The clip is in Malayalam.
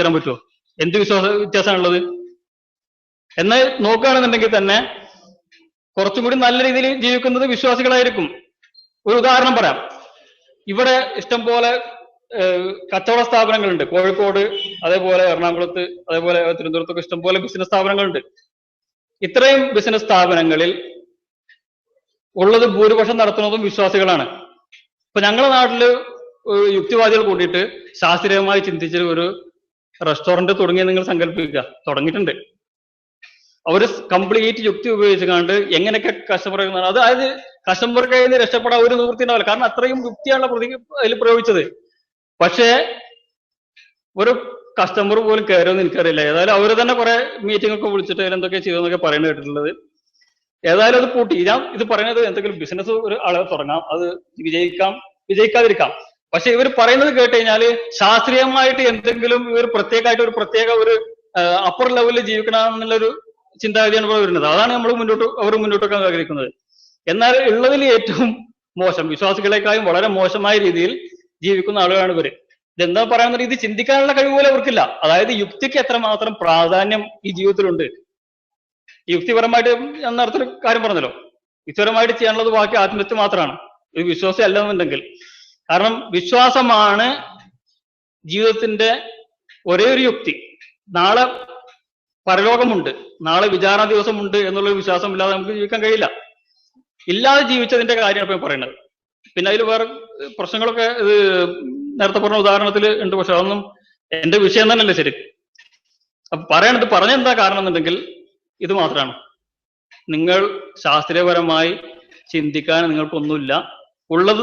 തരാൻ പറ്റുമോ എന്ത് വിശ്വാസ വ്യത്യാസമാണുള്ളത്? എന്നാൽ നോക്കുകയാണെന്നുണ്ടെങ്കിൽ തന്നെ കുറച്ചും കൂടി നല്ല രീതിയിൽ ജീവിക്കുന്നത് വിശ്വാസികളായിരിക്കും. ഒരു ഉദാഹരണം പറയാം. ഇവിടെ ഇഷ്ടം പോലെ കച്ചവട സ്ഥാപനങ്ങളുണ്ട്. കോഴിക്കോട് അതേപോലെ എറണാകുളത്ത് അതേപോലെ തിരുവനന്തപുരത്തൊക്കെ ഇഷ്ടം പോലെ ബിസിനസ് സ്ഥാപനങ്ങളുണ്ട്. ഇത്രയും ബിസിനസ് സ്ഥാപനങ്ങളിൽ ഉള്ളത് ഭൂരിപക്ഷം നടത്തുന്നതും വിശ്വാസികളാണ്. ഇപ്പൊ ഞങ്ങളുടെ നാട്ടിൽ യുക്തിവാദികൾ കൂടിയിട്ട് ശാസ്ത്രീയമായി ചിന്തിച്ച ഒരു റെസ്റ്റോറന്റ് തുടങ്ങിയ നിങ്ങൾ സങ്കല്പിക്കുക. തുടങ്ങിയിട്ടുണ്ട്. അവർ കംപ്ലീറ്റ് യുക്തി ഉപയോഗിച്ച് കണ്ട് എങ്ങനെയൊക്കെ കസ്റ്റമർ അത് അതായത് കസ്റ്റമർ കയ്യിൽ നിന്ന് രക്ഷപ്പെടാൻ ഒരു നിവൃത്തി ഉണ്ടാവില്ല കാരണം അത്രയും യുക്തിയാണ് പ്രതി അതിൽ പ്രയോഗിച്ചത്. പക്ഷേ ഒരു കസ്റ്റമർ പോലും കയറുമെന്ന് എനിക്കറിയില്ല. ഏതായാലും അവർ തന്നെ കുറെ മീറ്റിംഗ് ഒക്കെ വിളിച്ചിട്ട് എന്തൊക്കെ ചെയ്തെന്നൊക്കെ പറയുന്നത് കേട്ടിട്ടുള്ളത്. ഏതായാലും അത് പൂട്ടി. ഞാൻ ഇത് പറയുന്നത് എന്തെങ്കിലും ബിസിനസ് ഒരു ആളെ തുടങ്ങാം. അത് വിജയിക്കാം. വിജയിക്കാതിരിക്കാം. പക്ഷെ ഇവർ പറയുന്നത് കേട്ട് കഴിഞ്ഞാൽ ശാസ്ത്രീയമായിട്ട് എന്തെങ്കിലും ഇവർ പ്രത്യേകമായിട്ട് ഒരു പ്രത്യേക ഒരു അപ്പർ ലെവലിൽ ജീവിക്കണം എന്നുള്ളൊരു ചിന്താഗതിയാണ് ഇവിടെ വരുന്നത്. അതാണ് നമ്മൾ മുന്നോട്ട് അവർ മുന്നോട്ട് വെക്കാൻ ആഗ്രഹിക്കുന്നത്. എന്നാൽ ഉള്ളതിൽ ഏറ്റവും മോശം വിശ്വാസികളെക്കാളും വളരെ മോശമായ രീതിയിൽ ജീവിക്കുന്ന ആളുകളാണ് ഇവർ ഇതെന്താ പറയുന്നത് ഇത് ചിന്തിക്കാനുള്ള കഴിവ് പോലും അവർക്കില്ല. അതായത് യുക്തിക്ക് എത്രമാത്രം പ്രാധാന്യം ഈ ജീവിതത്തിലുണ്ട്. യുക്തിപരമായിട്ട് ഞാൻ നേരത്തെ കാര്യം പറഞ്ഞല്ലോ. യുക്തിപരമായിട്ട് ചെയ്യാനുള്ളത് ബാക്കി ആത്മഹത്യ മാത്രമാണ്. ഒരു വിശ്വാസം അല്ലെന്നുണ്ടെങ്കിൽ. കാരണം വിശ്വാസമാണ് ജീവിതത്തിന്റെ ഒരേ ഒരു യുക്തി. നാളെ പരലോകമുണ്ട്. നാളെ വിചാരണ ദിവസമുണ്ട് എന്നുള്ള വിശ്വാസം ഇല്ലാതെ നമുക്ക് ജീവിക്കാൻ കഴിയില്ല. ഇല്ലാതെ ജീവിച്ചതിന്റെ കാര്യമാണ് ഇപ്പൊ പറയുന്നത്. പിന്നെ അതിൽ വേറെ പ്രശ്നങ്ങളൊക്കെ ഇത് നേരത്തെ പറഞ്ഞ ഉദാഹരണത്തിൽ ഉണ്ട്. പക്ഷെ അതൊന്നും എന്റെ വിഷയം തന്നെയല്ലേ ശരി. അപ്പൊ പറയണത് പറഞ്ഞെന്താ കാരണം എന്നുണ്ടെങ്കിൽ ഇത് മാത്രമാണ്. നിങ്ങൾ ശാസ്ത്രീയപരമായി ചിന്തിക്കാൻ നിങ്ങൾക്കൊന്നുമില്ല. ഉള്ളത്